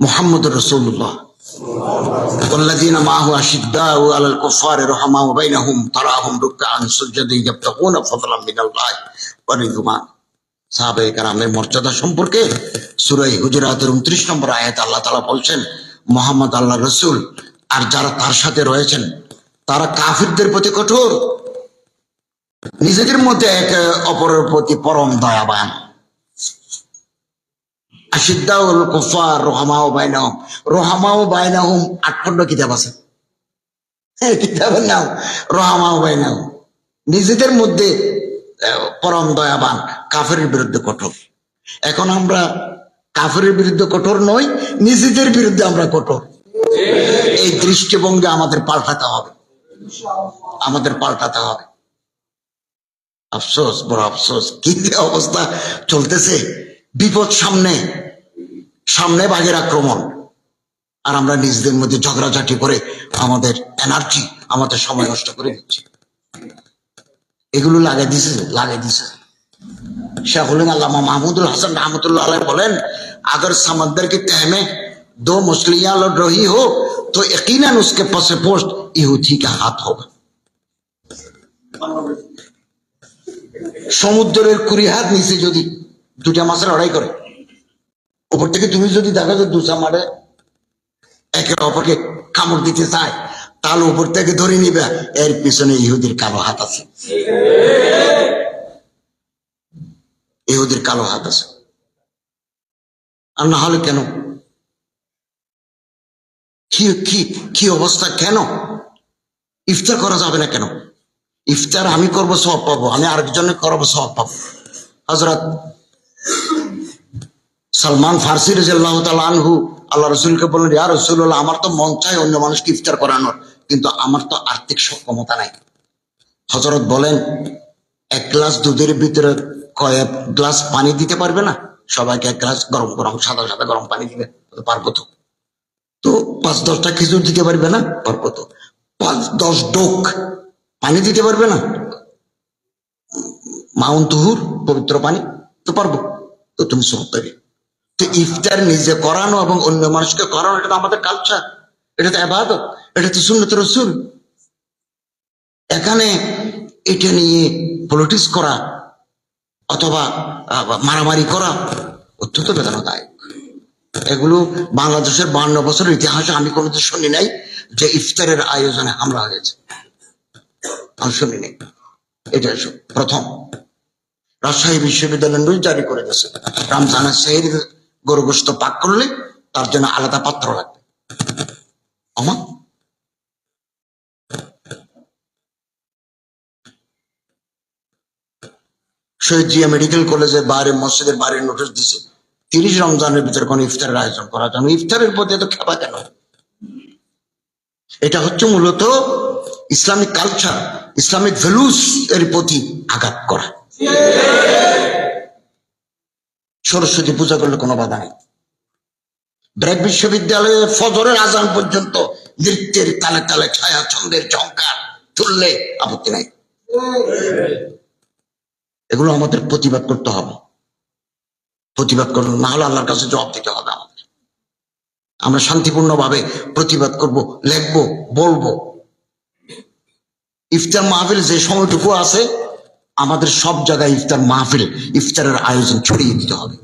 মোহাম্মদ রসুল্লাহ والذين معه أشداء على الكفار رحماء بينهم تراهم ركعا سجدا يبتغون فضلا من الله ورضوان সাহাবে কারামের মর্যাদা সম্পর্কে সুরাই হুজুরাতের উনত্রিশ নম্বর আয়াত আল্লাহ তালা বলছেন মোহাম্মদ আল্লাহ রসুল আর যারা তার সাথে রয়েছেন তারা কাফিরদের প্রতি কঠোর নিজেদের মধ্যে এক অপরের প্রতি পরম দয়াবান আশিদ্দাউল কুফার রোহামাও বাইনাহুম। রোহামাও বাইনাহুম আটখণ্ড কিতাব আছে। হ্যাঁ কিতাবের নাম রোহামাও বাইনাহুম। নিজেদের মধ্যে পরম দয়াবান, কাফের বিরুদ্ধে কঠোর। এখন আমরা কাফের বিরুদ্ধে কঠোর নই, নিজেদের বিরুদ্ধে আমরা কঠোর। এই দৃষ্টিভঙ্গি আমাদের পাল্টাতে হবে। আমাদের পাল্টাতে হবে। আফসোস, বড় আফসোস, কি অবস্থা চলতেছে। বিপদ সামনে। সামনে বাঘের আক্রমণ আর আমরা নিজেদের মধ্যে ঝগড়াঝাটি করে আমাদের এনার্জি আমাদের সময় নষ্ট করে দিচ্ছি এগুলো লাগাই দিছে লাগাই দিছে শেখুল আল্লামা মাহমুদুল হাসান রহমতুল্লাহ আলাই বলেন अगर समंदर के तह में दो मछलियां लड़ रही हो तो यकीनन उसके पसे पोस्ट यहूदी का हाथ होगा সমুদ্রের কুড়ি হাত নিচে যদি দুটা মাছের লড়াই করে উপর থেকে তুমি যদি দেখো যে দুসা মারে, একে অপরকে কামড় দিতে চায়, তাহলে উপর থেকে ধরে নিবে। এর পিছনে ইহুদির কালো হাত আছে। ইহুদির কালো হাত আছে। আর না হলে কেন? কি কি কি অবস্থা কেন? ইফতার করা যাবে না কেন? ইফতার আমি করব সব পাবো। আমি আরেকজনে করব সব পাবো। হজরত সালমান ফার্সি রাজিয়াল্লাহ আনহু আল্লাহ রসুলকে বললেন, ইয়া রসুল্লাহ আমার তো মন চাই অন্য মানুষকে ইফতার করানোর, কিন্তু আমার তো আর্থিক সক্ষমতা নাই। হজরত বলেন, এক গ্লাস দুধের ভিতরে কয়েক গ্লাস পানি দিতে পারবে না? সবাইকে এক গ্লাস গরম গরম, সাদা সাদা গরম পানি দিবে পারব তো। তো পাঁচ দশটা খেজুর দিতে পারবে না? পারব তো। পাঁচ দশ ডোক পানি দিতে পারবে না? মাউন্ট তুহুর পবিত্র পানি, তো পারব। তো তুমি সব পাবে তো ইফতার নিজে করানো এবং অন্য মানুষকে করানো, এটা তো আমাদের কালচার এটা তো আবাদত, এটা তো সুন্নত রসুল। এখানে এটা নিয়ে পলিটিক্স করা অথবা মারামারি করা অত্যন্ত বেদনাদায়ক। এগুলো বাংলাদেশের বান্ন বছরের ইতিহাসে আমি কোনোদিন শুনি নাই যে ইফতারের আয়োজনে হামলা হয়েছে। আমি শুনি নাই। এটা প্রথম। রাজশাহী বিশ্ববিদ্যালয় জারি করে গেছে রমজানের সেই গরুগ্রস্ত পাক করলে তার জন্য আলাদা পাত্র লাগবে। আমার শহীদ জিয়া মেডিকেল কলেজের বাইরে মসজিদের বাইরে নোটিশ দিছে, তিরিশ রমজানের ভিতরে কোন ইফতারের আয়োজন করা না। ইফতারের প্রতি এত খেপা কেন? এটা হচ্ছে মূলত ইসলামিক কালচার, ইসলামিক ভ্যালুস এর প্রতি আঘাত করা। সরস্বতী পূজা করলে কোনো বাধা নেই। ব্র্যাক বিশ্ববিদ্যালয়ে ফজরের আজান পর্যন্ত নৃত্যের তালে তালে ছায়া, ছন্দের ঝঙ্কার তুললে আপত্তি নাই। এগুলো আমাদের প্রতিবাদ করতে হবে। প্রতিবাদ করলে না হলে আল্লাহর কাছে জবাব দিতে হবে আমাদের। আমরা শান্তিপূর্ণ ভাবে প্রতিবাদ করব, লেখবো, বলব। ইফতার মাহফিল যে সময়টুকু আছে আমাদের সব জায়গায় ইফতার মাহফিল ইফতারের আয়োজন ছড়িয়ে দিতে হবে।